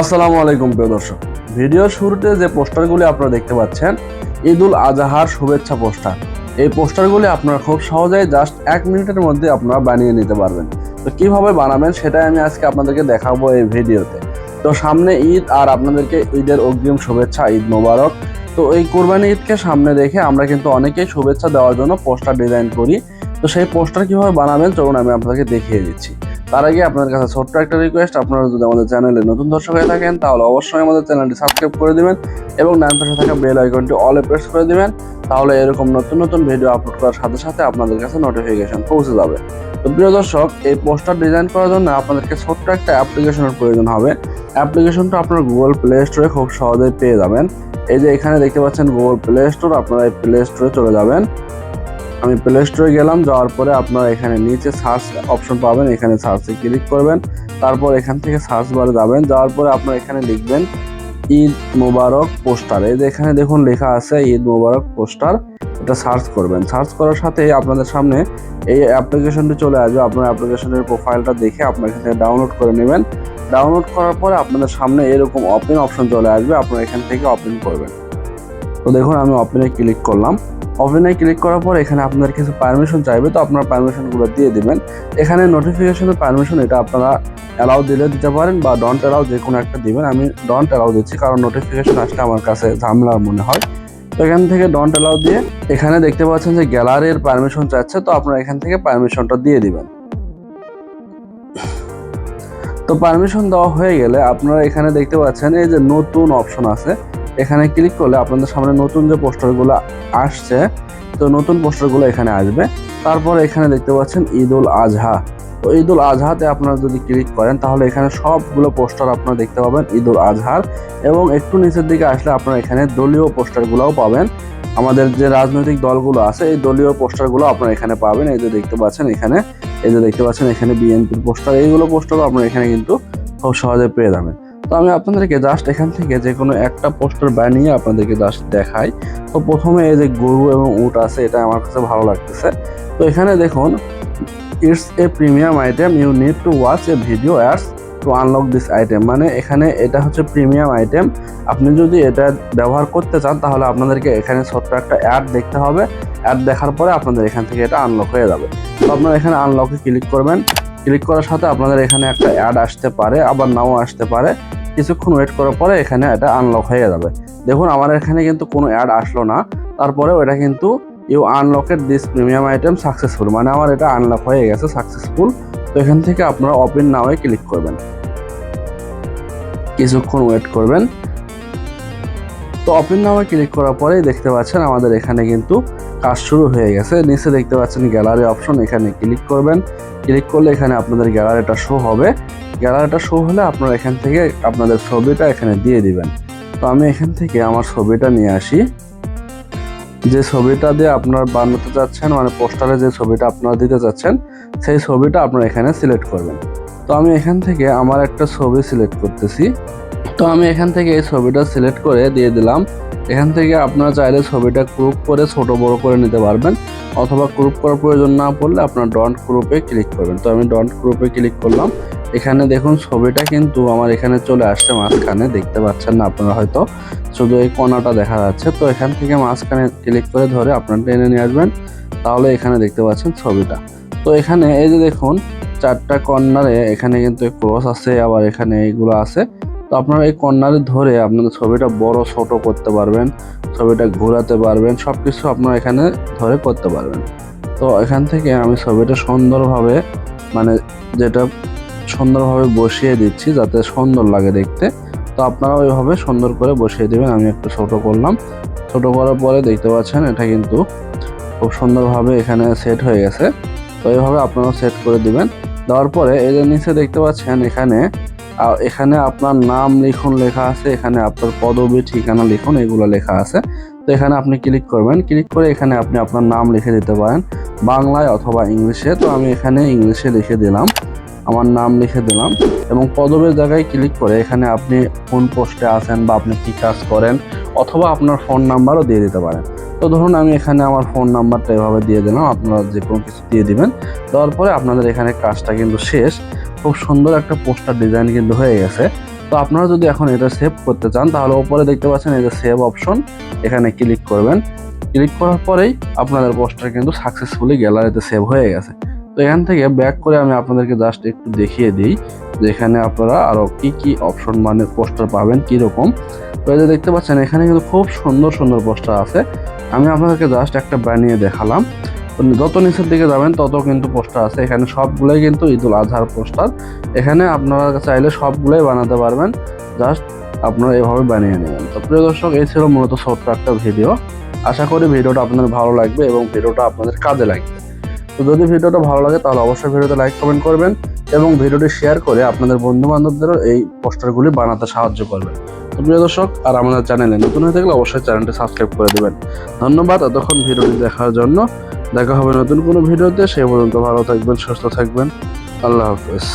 আসসালামু আলাইকুম প্রিয় দর্শক। ভিডিওর শুরুতে যে পোস্টারগুলি আপনারা দেখতে পাচ্ছেন ঈদ উল আজহার শুভেচ্ছা পোস্টার। এই পোস্টারগুলি আপনারা খুব সহজেই জাস্ট এক মিনিটের মধ্যে আপনারা বানিয়ে নিতে পারবেন। তো কীভাবে বানাবেন সেটাই আমি আজকে আপনাদেরকে দেখাবো এই ভিডিওতে। তো সামনে ঈদ আর আপনাদেরকে ঈদের অগ্রিম শুভেচ্ছা, ঈদ মোবারক। তো এই কোরবানি ঈদকে সামনে রেখে আমরা কিন্তু অনেকেই শুভেচ্ছা দেওয়ার জন্য পোস্টার ডিজাইন করি। তো সেই পোস্টার কীভাবে বানাবেন, চলুন আমি আপনাদেরকে দেখিয়ে দিচ্ছি। তার আগে আপনার কাছে ছোট্ট একটা রিকোয়েস্ট আপনারা যদি আমাদের চ্যানেলে নতুন দর্শক হয়ে থাকেন, তাহলে অবশ্যই আমাদের চ্যানেলটি সাবস্ক্রাইব করে দিবেন এবং ডান পাশে থাকা বেল আইকনটি অলে প্রেস করে দিবেন, তাহলে এরকম নতুন নতুন ভিডিও আপলোড করার সাথে সাথে আপনাদের কাছে নোটিফিকেশন পৌঁছে যাবে। তো প্রিয় দর্শক, এই পোস্টার ডিজাইন করার জন্য আপনাদেরকে ছোট্ট একটা অ্যাপ্লিকেশনের প্রয়োজন হবে। অ্যাপ্লিকেশনটা আপনার গুগল প্লে স্টোরে খুব সহজেই পেয়ে যাবেন। এই যে এখানে দেখতে পাচ্ছেন গুগল প্লে স্টোর আপনারা এই প্লে স্টোরে চলে যাবেন। আমি প্লে স্টোরে গেলাম, যাওয়ার পরে আপনারা এখানে নিচে সার্চ অপশন পাবেন, এখানে সার্চে ক্লিক করবেন, তারপর এখান থেকে সার্চ বারে যাবেন, যাওয়ার পরে আপনারা এখানে লিখবেন ঈদ মোবারক পোস্টার। এই যে এখানে দেখুন লেখা আছে ঈদ মোবারক পোস্টার, এটা সার্চ করবেন। সার্চ করার সাথে আপনাদের সামনে এই অ্যাপ্লিকেশনটি চলে আসবে। আপনার অ্যাপ্লিকেশনের প্রোফাইলটা দেখে আপনার এখান থেকে ডাউনলোড করে নেবেন। ডাউনলোড করার পরে আপনাদের সামনে এরকম ওপেন অপশন চলে আসবে, আপনারা এখান থেকে ওপেন করবেন। তো দেখুন আমি ওপেনে ক্লিক করলাম। ওপেনে ক্লিক করার পর এখানে আপনার কিছু পারমিশন চাইবে, তো আপনার পারমিশনগুলো দিয়ে দিবেন। এখানে নোটিফিকেশনের পারমিশন এটা আপনারা অ্যালাউ দিলে দিতে পারেন বা ডন্ট অ্যালাউ যে কোনো একটা দিবেন। আমি ডন্ট অ্যালাউ দিচ্ছি কারণ নোটিফিকেশন আসলে আমার কাছে ঝামেলার মনে হয়। তো এখান থেকে ডন্ট অ্যালাউ দিয়ে এখানে দেখতে পাচ্ছেন যে গ্যালারির পারমিশন চাচ্ছে, তো আপনারা এখান থেকে পারমিশনটা দিয়ে দিবেন। তো পারমিশন দেওয়া হয়ে গেলে আপনারা এখানে দেখতে পাচ্ছেন এই যে নতুন অপশন আছে। এখানে ক্লিক করলে আপনাদের সামনে নতুন যে পোস্টারগুলো আসছে, তো নতুন পোস্টারগুলো এখানে আসবে। তারপর এখানে দেখতে পাচ্ছেন ঈদ উল আজহা। তো ঈদ উল আজহাতে আপনারা যদি ক্লিক করেন, তাহলে এখানে সবগুলো পোস্টার আপনারা দেখতে পাবেন ঈদ উল আজহার। এবং একটু নিচের দিকে আসলে আপনারা এখানে দলীয় পোস্টারগুলোও পাবেন। আমাদের যে রাজনৈতিক দলগুলো আছে, এই দলীয় পোস্টারগুলো আপনারা এখানে পাবেন। এই যে দেখতে পাচ্ছেন এখানে, এই যে দেখতে পাচ্ছেন এখানে বিএনপির পোস্টার। এইগুলো পোস্টারও আপনারা এখানে কিন্তু খুব সহজে পেয়ে যাবেন। তো আমি আপনাদেরকে জাস্ট এখান থেকে যে কোনো একটা পোস্টার বানিয়ে আপনাদেরকে জাস্ট দেখাই। তো প্রথমে এই যে গরু এবং উট আছে, এটা আমার কাছে ভালো লাগতেছে। তো এখানে দেখুন it's a premium item you need to watch a video ads to unlock this item মানে এখানে এটা হচ্ছে প্রিমিয়াম আইটেম আপনি যদি এটা ব্যবহার করতে চান, তাহলে আপনাদেরকে এখানে ছোট্ট একটা অ্যাড দেখতে হবে। অ্যাড দেখার পরে আপনাদের এখান থেকে এটা আনলক হয়ে যাবে। তো আপনারা এখানে আনলকে ক্লিক করবেন। ক্লিক করার সাথে আপনাদের এখানে একটা অ্যাড আসতে পারে, আবার নাও আসতে পারে। কিছুক্ষণ ওয়েট করার পরে এখানে এটা আনলক হয়ে যাবে। দেখুন, আমার এখানে কিন্তু কোনো অ্যাড আসলো না। তারপরেও এটা কিন্তু you unlocked this premium item successful মানে আমার এটা আনলক হয়ে গেছে সাকসেসফুল তো এখান থেকে আপনারা ওপেন নাওয়ে ক্লিক করবেন। কিছুক্ষণ ওয়েট করবেন। তো ওপেন নামে ক্লিক করার পরেই দেখতে পাচ্ছেন আমাদের এখানে কিন্তু কাজ শুরু হয়ে গেছে। নিচে দেখতে পাচ্ছেন গ্যালারি অপশন এখানে ক্লিক করবেন। ক্লিক করলে এখানে আপনাদের গ্যালারিটা শো হবে। গ্যালারিটা শো হলে আপনারা এখান থেকে আপনাদের ছবিটা এখানে দিয়ে দিবেন। তো আমি এখান থেকে আমার ছবিটা নিয়ে আসি। যে ছবিটা দিয়ে আপনার বানাতে চাচ্ছেন মানে পোস্টারে যে ছবিটা আপনারা দিতে চাচ্ছেন সেই ছবিটা আপনারা এখানে সিলেক্ট করবেন। তো আমি এখান থেকে আমার একটা ছবি সিলেক্ট করতেছি। তো আমি এখান থেকে এই ছবিটা সিলেক্ট করে দিয়ে দিলাম। এখান থেকে আপনারা চাইলে ছবিটা গ্রুপ করে ছোট বড় করে নিতে পারবেন অথবা গ্রুপ করার প্রয়োজন না পড়লে আপনার ডন্ট গ্রুপে ক্লিক করবেন। তো আমি ডন্ট গ্রুপে ক্লিক করলাম। এখানে দেখুন ছবিটা কিন্তু আমার এখানে চলে আসছে মাঝখানে, দেখতে পাচ্ছেন না আপনারা হয়তো। শুধু এই কোনাটা দেখা যাচ্ছে। তো এখান থেকে মাঝখানে ক্লিক করে ধরে আপনারা টেনে নিয়ে আসবেন। তাহলে এখানে দেখতে পাচ্ছেন ছবিটা। তো এখানে এই যে দেখুন, চারটা কর্নারে এখানে কিন্তু ক্রস আছে, আবার এখানে এইগুলো আছে। তো আপনারা এই কর্নারে ধরে আপনাদের ছবিটা বড়, ছোট করতে পারবেন, ছবিটা ঘোরাতে পারবেন সব কিছু আপনারা এখানে ধরে করতে পারবেন। তো এখান থেকে আমি ছবিটা সুন্দরভাবে মানে যেটা সুন্দরভাবে বসিয়ে দিচ্ছি যাতে সুন্দর লাগে দেখতে, তো আপনারা ওইভাবে সুন্দর করে বসিয়ে দেবেন, আমি একটু ছোট করলাম। ছোট করার পরে দেখতে পাচ্ছেন এটা কিন্তু খুব সুন্দরভাবে এখানে সেট হয়ে গেছে। তো এইভাবে আপনারা সেট করে দিবেন। দেওয়ার পরে এই যে নিচে দেখতে পাচ্ছেন এখানে এখানে আপনার নাম লিখুন লেখা আছে, এখানে আপনার পদবি, ঠিকানা লিখুন, এগুলো লেখা আছে। তো এখানে আপনি ক্লিক করবেন ক্লিক করে এখানে আপনি আপনার নাম লিখে দিতে পারেন, বাংলায় অথবা ইংলিশে। তো আমি এখানে ইংলিশে লিখে দিলাম, আমার নাম লিখে দিলাম এবং পদবের জায়গায় ক্লিক করে এখানে আপনি কোন পোস্টে আছেন বা আপনি কী কাজ করেন অথবা আপনার ফোন নাম্বারও দিয়ে দিতে পারেন। তো ধরুন আমি এখানে আমার ফোন নাম্বারটা এভাবে দিয়ে দিলাম, আপনারা যে কোনো কিছু দিয়ে দিবেন। দেওয়ার পরে আপনাদের এখানে কাজটা কিন্তু শেষ। খুব সুন্দর একটা পোস্টার ডিজাইন কিন্তু হয়ে গেছে। তো আপনারা যদি এখন এটা সেভ করতে চান, তাহলে ওপরে দেখতে পাচ্ছেন এই যে সেভ অপশন এখানে ক্লিক করবেন। ক্লিক করার পরেই আপনাদের পোস্টার কিন্তু সাকসেসফুলি গ্যালারিতে সেভ হয়ে গেছে। তো এখান থেকে ব্যাক করে আমি আপনাদেরকে জাস্ট একটু দেখিয়ে দিই যে এখানে আপনারা আরও কি কি অপশন মানে পোস্টার পাবেন, কীরকম। তো এই যে দেখতে পাচ্ছেন, এখানে কিন্তু খুব সুন্দর সুন্দর পোস্টার আছে। আমি আপনাদেরকে জাস্ট একটা বানিয়ে দেখালাম। যত নিচের দিকে যাবেন, তত কিন্তু পোস্টার আছে। এখানে সবগুলোই কিন্তু ঈদুল আজহার পোস্টার। এখানে আপনারা চাইলে সবগুলোই বানাতে পারবেন। জাস্ট আপনারা এভাবে বানিয়ে নেবেন। তো প্রিয় দর্শক, এই ছিল মূলত ছোট্ট একটা ভিডিও। আশা করি ভিডিওটা আপনাদের ভালো লাগবে এবং ভিডিওটা আপনাদের কাজে লাগবে। তো যদি ভিডিওটা ভালো লাগে, তাহলে অবশ্যই ভিডিওতে লাইক, কমেন্ট করবেন এবং ভিডিওটি শেয়ার করে আপনাদের বন্ধু বান্ধবদেরও এই পোস্টারগুলি বানাতে সাহায্য করবেন। তো প্রিয় দর্শক, আর আমাদের চ্যানেলে নতুন হয়ে থাকলে অবশ্যই চ্যানেলটি সাবস্ক্রাইব করে দেবেন। ধন্যবাদ এতক্ষণ ভিডিওটি দেখার জন্য। দেখা হবে নতুন কোনো ভিডিওতে সেই পর্যন্ত ভালো থাকবেন সুস্থ থাকবেন। আল্লাহ হাফেজ।